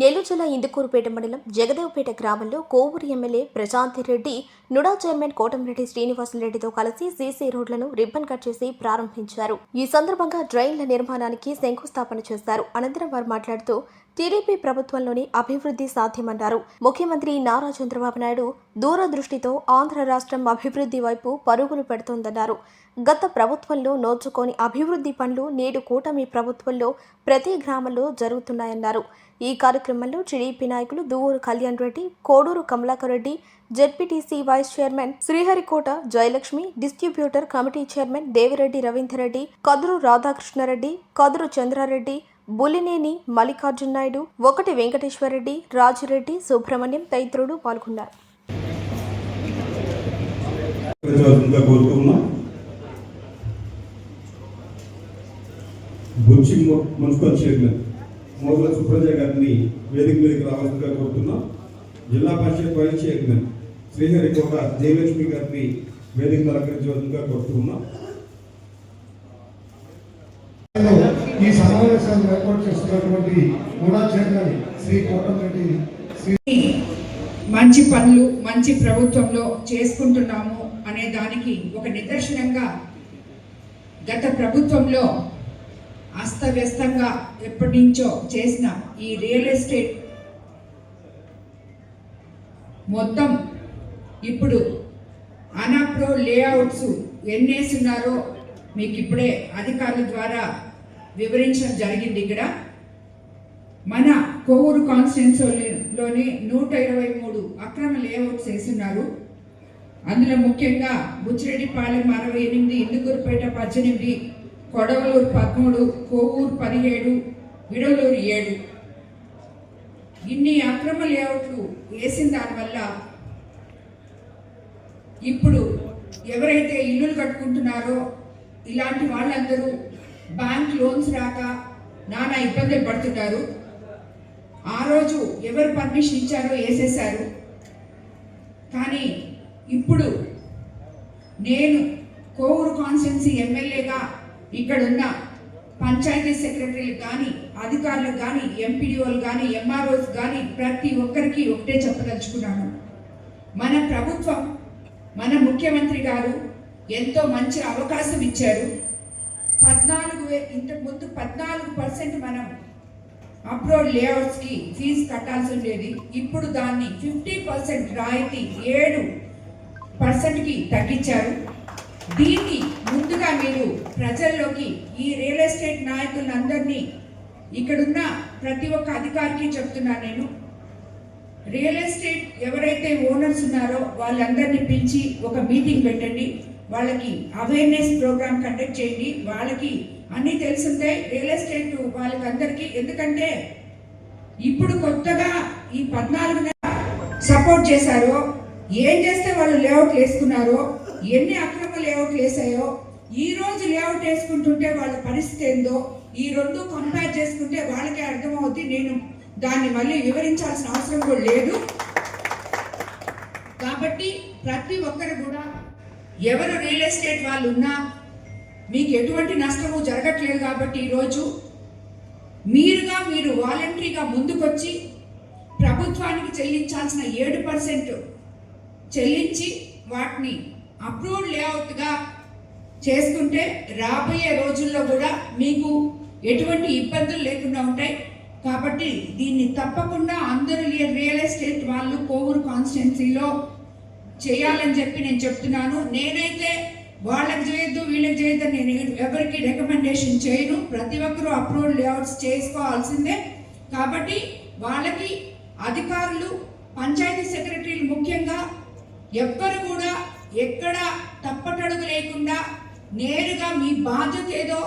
నెల్లూరు జిల్లా ఇందుకూరుపేట మండలం జగదేవ్పేట గ్రామంలో Kovur MLA Prashanti Reddy NUDA chairman Kotamreddy శ్రీనివాసరెడ్డితో కలిసి సీసీ రోడ్లను రిబ్బన్ కట్ చేసి ప్రారంభించారు. ఈ సందర్భంగా డ్రైన్ల నిర్మాణానికి శంకుస్థాపన చేశారు. అనంతరం వారు మాట్లాడుతూ టీడీపీ ప్రభుత్వంలోని అభివృద్ధి సాధ్యమన్నారు. ముఖ్యమంత్రి నారా చంద్రబాబు నాయుడు దూరదృష్టితో ఆంధ్ర రాష్ట్రం అభివృద్ధి వైపు పరుగులు పెడుతోందన్నారు. గత ప్రభుత్వంలో నోచుకోని అభివృద్ధి పనులు నేడు కూటమి ప్రభుత్వంలో ప్రతి గ్రామంలో జరుగుతున్నాయన్నారు. ఈ కార్యక్రమంలో టీడీపీ నాయకులు Duvvuru Kalyan Reddy Koduru Kamalakar Reddy ZPTC vice chairman Sriharikota Jayalakshmi distributor committee chairman Devireddy Ravinder Reddy Kaduru Radhakrishnareddy Kaduru Chandrareddy Bulineni Mallikarjuna Naidu ఒకటి వెంకటేశ్వరరెడ్డి రాజిరెడ్డి సుబ్రహ్మణ్యం తదితరులు పాల్గొన్నారు. ప్రజాతంగా కోరుతున్నాం మున్సిపల్ చైర్మన్ మోగుల సుప్రజ గారిని వేదిక మీదకి రావాల్సిందిగా కోరుతున్నాం. జిల్లా పరిషత్ వైస్ చైర్మన్ శ్రీహరి కోట జయలక్ష్మి గారిని వేదిక అలంకరించవలసిందిగా కోరుతున్నాం. ఈ సమావేశాన్ని ఏర్పాటు చేస్తున్నటువంటి కూడా చైర్మన్ శ్రీ కోటమిరెడ్డి శ్రీ మంచి పనులు మంచి ప్రభుత్వంలో చేసుకుంటున్నాము అనే దానికి ఒక నిదర్శనంగా గత ప్రభుత్వంలో అస్తవ్యస్తంగా ఎప్పటి నుంచో చేసిన ఈ రియల్ ఎస్టేట్ మొత్తం ఇప్పుడు అనాప్రో లేఅవుట్స్ ఎన్నేస్తున్నారో మీకు ఇప్పుడే అధికారుల ద్వారా వివరించడం జరిగింది ఇక్కడ. మన కోవూరు కాన్స్టిట్యున్సీలోని నూట ఇరవై మూడు అక్రమ లేఅవుట్స్ వేస్తున్నారు అందులో ముఖ్యంగా బుచ్చిరెడ్డిపాలెం అరవై ఎనిమిది ఇందుకూరుపేట పద్దెనిమిది కొడవలూరు పదమూడు కోవూరు పదిహేడు విడవలూరు ఏడు. ఇన్ని అక్రమ లేఅవుట్లు వేసిన దానివల్ల ఇప్పుడు ఎవరైతే ఇల్లులు కట్టుకుంటున్నారో ఇలాంటి వాళ్ళందరూ బ్యాంక్ లోన్స్ రాక నానా ఇబ్బందులు పడుతుంటారు. ఆ రోజు ఎవరు పర్మిషన్ ఇచ్చారో వేసేసారు కానీ ఇప్పుడు నేను కోవూరు కాన్స్టిట్యున్సీ ఎమ్మెల్యేగా ఇక్కడున్న పంచాయతీ సెక్రటరీలు కానీ అధికారులకు కానీ ఎంపీడీఓలు కానీ ఎంఆర్ఓస్ కానీ ప్రతి ఒక్కరికి ఒకటే చెప్పదలుచుకున్నాను. మన ప్రభుత్వం మన ముఖ్యమంత్రి గారు ఎంతో మంచి అవకాశం ఇచ్చారు. పద్నాలుగు ఇంతకు ముందు పద్నాలుగు పర్సెంట్ మనం అప్రోడ్ లేఅవుట్స్కి ఫీజు కట్టాల్సి ఉండేది. ఇప్పుడు దాన్ని ఫిఫ్టీ పర్సెంట్ రాయితీ ఏడు పర్సెంట్కి తగ్గించారు. దీన్ని ముందుగా మీరు ప్రజల్లోకి ఈ రియల్ ఎస్టేట్ నాయకులందరినీ ఇక్కడున్న ప్రతి ఒక్క అధికారికి చెప్తున్నా నేను. రియల్ ఎస్టేట్ ఎవరైతే ఓనర్స్ ఉన్నారో వాళ్ళందరినీ పిలిచి ఒక మీటింగ్ పెట్టండి. వాళ్ళకి అవేర్నెస్ ప్రోగ్రామ్ కండక్ట్ చేయండి. వాళ్ళకి అన్నీ తెలుసుంటాయి. రియల్ ఎస్టేట్ వాళ్ళకందరికీ. ఎందుకంటే ఇప్పుడు కొత్తగా ఈ పద్నాలుగు సపోర్ట్ చేశారో ఏం చేస్తే వాళ్ళు లేఅవుట్ వేసుకున్నారో ఎన్ని అక్రమ లేఅవుట్లు వేసాయో ఈ రోజు లేఅవుట్ వేసుకుంటుంటే వాళ్ళ పరిస్థితి ఏందో ఈ రెండు కంపేర్ చేసుకుంటే వాళ్ళకే అర్థమవుద్ది. నేను దాన్ని మళ్ళీ వివరించాల్సిన అవసరం కూడా లేదు. కాబట్టి ప్రతి ఒక్కరు కూడా ఎవరు రియల్ ఎస్టేట్ వాళ్ళు ఉన్నా మీకు ఎటువంటి నష్టము జరగట్లేదు కాబట్టి ఈరోజు మీరుగా మీరు వాలంటరీగా ముందుకొచ్చి ప్రభుత్వానికి చెల్లించాల్సిన ఏడు పర్సెంట్ చెల్లించి వాటిని అప్రూవ్డ్ లేఅవుట్గా చేసుకుంటే రాబోయే రోజుల్లో కూడా మీకు ఎటువంటి ఇబ్బందులు లేకుండా ఉంటాయి. కాబట్టి దీన్ని తప్పకుండా అందరూ రియల్ ఎస్టేట్ వాళ్ళు కోవూరు కాన్స్టిట్యున్సీలో చేయాలని చెప్పి నేను చెప్తున్నాను. నేనైతే వాళ్ళకి చేయొద్దు వీళ్ళకి చేయొద్దు నేను ఎవరికి రికమెండేషన్ చేయను. ప్రతి ఒక్కరూ అప్రూవల్ లేఅవుట్స్ చేసుకోవాల్సిందే. కాబట్టి వాళ్ళకి అధికారులు పంచాయతీ సెక్రటరీలు ముఖ్యంగా ఎవ్వరు కూడా ఎక్కడ తప్పటడుగు లేకుండా నేరుగా మీ బాధ్యత ఏదో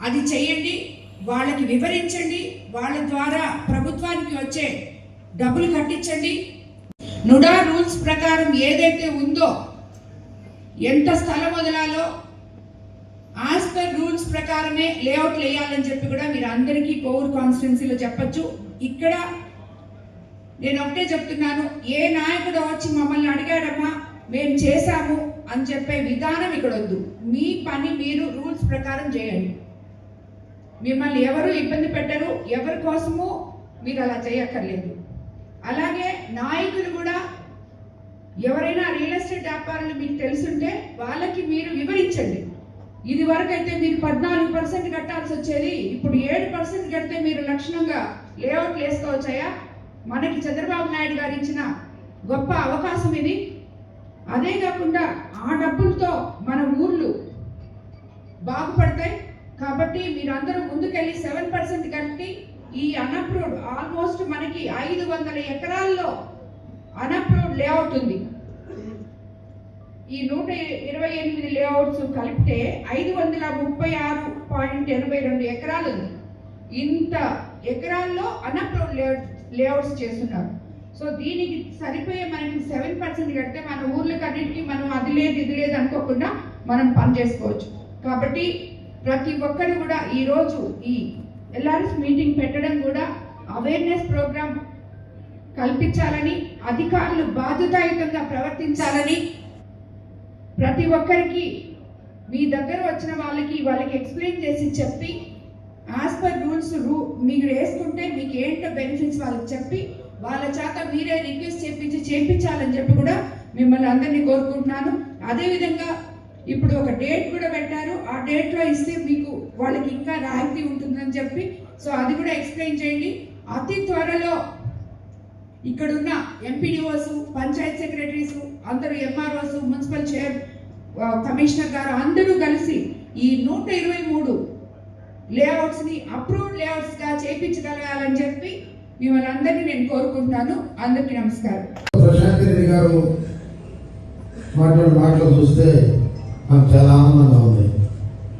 అది చేయండి వాళ్ళకి వివరించండి వాళ్ళ ద్వారా ప్రభుత్వానికి వచ్చే డబ్బులు కట్టించండి. నుడా రూల్స్ ప్రకారం ఏదైతే ఉందో ఎంత స్థలం వదలాలో యాజ్ పర్ రూల్స్ ప్రకారమే లేఅవుట్ వేయాలని చెప్పి కూడా మీరు అందరికీ పౌర్ కాన్స్టిట్యున్సీలో చెప్పచ్చు. ఇక్కడ నేను ఒకటే చెప్తున్నాను ఏ నాయకుడు వచ్చి మమ్మల్ని అడిగాడమ్మా మేము చేశాము అని చెప్పే విధానం ఇక్కడ వద్దు. మీ పని మీరు రూల్స్ ప్రకారం చేయండి. మిమ్మల్ని ఎవరు ఇబ్బంది పెట్టరు ఎవరి కోసము మీరు అలా చేయక్కర్లేదు. అలాగే నాయకులు కూడా ఎవరైనా రియల్ ఎస్టేట్ వ్యాపారులు మీకు తెలుసుంటే వాళ్ళకి మీరు వివరించండి. ఇది వరకైతే మీరు పద్నాలుగు పర్సెంట్ కట్టాల్సి వచ్చేది. ఇప్పుడు ఏడు పర్సెంట్ కడితే మీరు లక్షణంగా లేఅవుట్లు వేసుకోవచ్చాయా? మనకి చంద్రబాబు నాయుడు గారు ఇచ్చిన గొప్ప అవకాశం ఇది. అదే కాకుండా ఆ డబ్బులతో మన ఊర్లు బాగుపడతాయి. కాబట్టి మీరందరూ ముందుకెళ్ళి సెవెన్ పర్సెంట్ కట్టి ఈ అన్అప్రూవ్డ్ ఆల్మోస్ట్ మనకి ఐదు వందల ఎకరాల్లో అన్అప్రూవ్డ్ లేఅవుట్ ఉంది. ఈ నూట ఇరవై ఎనిమిది లేఅవుట్స్ కలిపితే ఐదు వందల ముప్పై ఆరు పాయింట్ ఎనభై రెండు ఎకరాలు ఉంది. ఇంత ఎకరాల్లో అన్అప్రూవ్డ్ లేఅవుట్ లేఅవుట్స్ చేస్తున్నారు. సో దీనికి సరిపోయే మనకి సెవెన్ పర్సెంట్ కడితే మన ఊర్లకు అన్నింటికి మనం అది లేదు ఇది లేదు అనుకోకుండా మనం పని చేసుకోవచ్చు కాబట్టి ప్రతి ఒక్కరు కూడా ఈరోజు ఈ ఎల్ఆర్ఎస్ మీటింగ్ పెట్టడం కూడా అవేర్నెస్ ప్రోగ్రామ్ కల్పించాలని అధికారులు బాధ్యతాయుతంగా ప్రవర్తించాలని ప్రతి ఒక్కరికి మీ దగ్గర వచ్చిన వాళ్ళకి వాళ్ళకి ఎక్స్ప్లెయిన్ చేసి చెప్పి యాజ్ పర్ రూల్స్ రూ మీరు వేసుకుంటే మీకు ఏంటో బెనిఫిట్స్ వాళ్ళకి చెప్పి వాళ్ళ చేత మీరే రిక్వెస్ట్ చేపించి చేపించాలని చెప్పి కూడా మిమ్మల్ని అందరినీ కోరుకుంటున్నాను. అదేవిధంగా ఇప్పుడు ఒక డేట్ కూడా పెట్టారు. ఆ డేట్లో ఇస్తే మీకు వాళ్ళకి ఇంకా రాయితీ ఉంటుందని చెప్పి సో అది కూడా ఎక్స్ప్లెయిన్ చేయండి. అతి త్వరలో ఇక్కడున్న ఎంపీడీఓస్ పంచాయత్ సెక్రటరీస్ అందరూ ఎంఆర్ఓస్ మున్సిపల్ చైర్ కమిషనర్ గారు అందరూ కలిసి ఈ నూట ఇరవై మూడు లేఅవుట్స్ని అప్రూవ్డ్ లేఅవుట్స్గా చేయించగలగాలని చేపించగలగాలని చెప్పి మిమ్మల్ని అందరినీ నేను కోరుకుంటున్నాను. అందరికీ నమస్కారం. ప్రశాంత్ రెడ్డి గారు మాటలు చూస్తే నాకు చాలా ఆనందంగా ఉంది.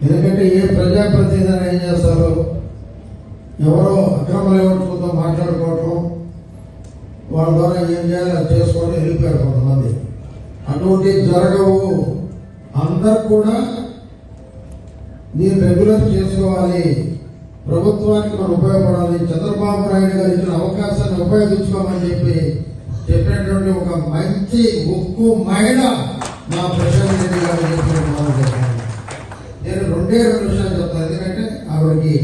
ఎందుకంటే ఏ ప్రజాప్రతినిధి ఏం చేస్తారు? ఎవరో అక్రమ లేవట్లతో మాట్లాడుకోవటం వాళ్ళ ద్వారా ఏం చేయాలి అది చేసుకోవడం వెళ్ళిపోయారు కొంతమంది. అటువంటి జరగవు. అందరు కూడా మీరు రెగ్యులర్ చేసుకోవాలి. ప్రభుత్వానికి మనం ఉపయోగపడాలి. చంద్రబాబు నాయుడు గారు ఇచ్చిన అవకాశాన్ని ఉపయోగించుకోమని చెప్పి చెప్పినటువంటి ఒక మంచి ఉక్కు మహిళ నా ప్రశాంత్ రెడ్డి గారు చెప్పినట్టు మనం చెప్పాలి. నేను రెండే రెండు విషయాలు చెప్తాను. ఎందుకంటే ఆవిడకి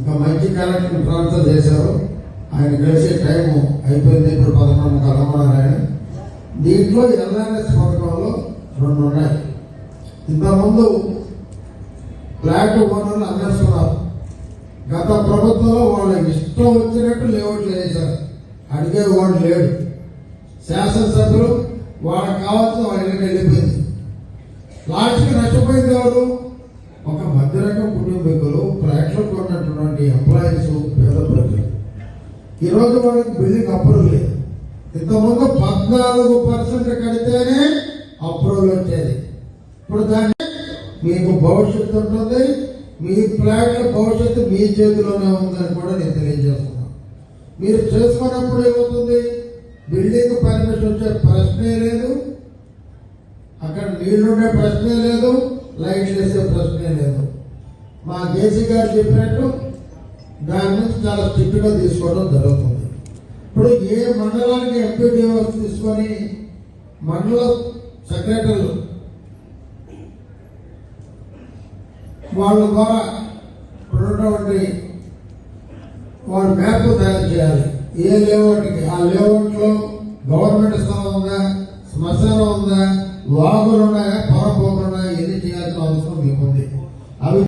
ఒక మంచి క్యారెక్టర్ ప్రాంతం చేశారు. ఆయన కలిసే టైం అయిపోయింది. ఇప్పుడు పదకొండు కలమన్నారు దీంట్లో ఎల్ఆర్ఎస్ పథకంలో రెండు ఉన్నాయి. ఇంతకుముందు ఫ్లాట్ ఓనర్లు అమ్మేస్తున్నారు గత ప్రభుత్వంలో వాళ్ళకి ఇష్టం వచ్చినట్టు లేఅవుట్లు వేశారు అడిగే వాడు లేడు. శాసనసభ్యులు వాళ్ళకి కావాల్సిన వాళ్ళ ఇంటికి వెళ్ళిపోయింది? లాస్ట్కి నష్టపోయింది ఎవరు? ఒక మధ్యరకం కుటుంబీకులు ఫ్లాట్లు కొన్నటువంటి ఎంప్లాయీస్ పేద ప్రజలు. ఈరోజు వాళ్ళకి బిల్డింగ్ అప్రూవ్ లేదు. ఇంతకుముందు పద్నాలుగు పర్సెంట్ కడితేనే అప్రూవల్ వచ్చేది. ఇప్పుడు దాన్ని మీకు భవిష్యత్తు ఉంటుంది మీ ఫ్లాట్ల భవిష్యత్తు మీ చేతిలోనే ఉందని కూడా నేను తెలియజేస్తున్నాను. మీరు చేసుకున్నప్పుడు ఏమవుతుంది? బిల్డింగ్ పర్మిషన్ వచ్చే ప్రశ్నే లేదు. అక్కడ నీళ్ళుండే ప్రశ్నే లేదు. లైట్ వేసే ప్రశ్నే లేదు. మా కేసీ గారు చెప్పినట్టు దాని నుంచి చాలా స్ట్రిక్ట్గా తీసుకోవడం జరుగుతుంది. ఇప్పుడు ఏ మండలానికి ఎంపీడీఓ తీసుకొని మండల సెక్రటరీలు వాళ్ళ ద్వారా ఉన్నటువంటి వాళ్ళ మ్యాప్ తయారు చేయాలి. ఏ లేఅవుట్కి ఆ లేఅవుట్లో గవర్నమెంట్ స్థలం ఉందా శ్మశానం ఉందా వాగులు ఉన్నాయా పొరపోకులు ఉన్నాయా ఏది చేయాల్సిన అవసరం మీకు ఉంది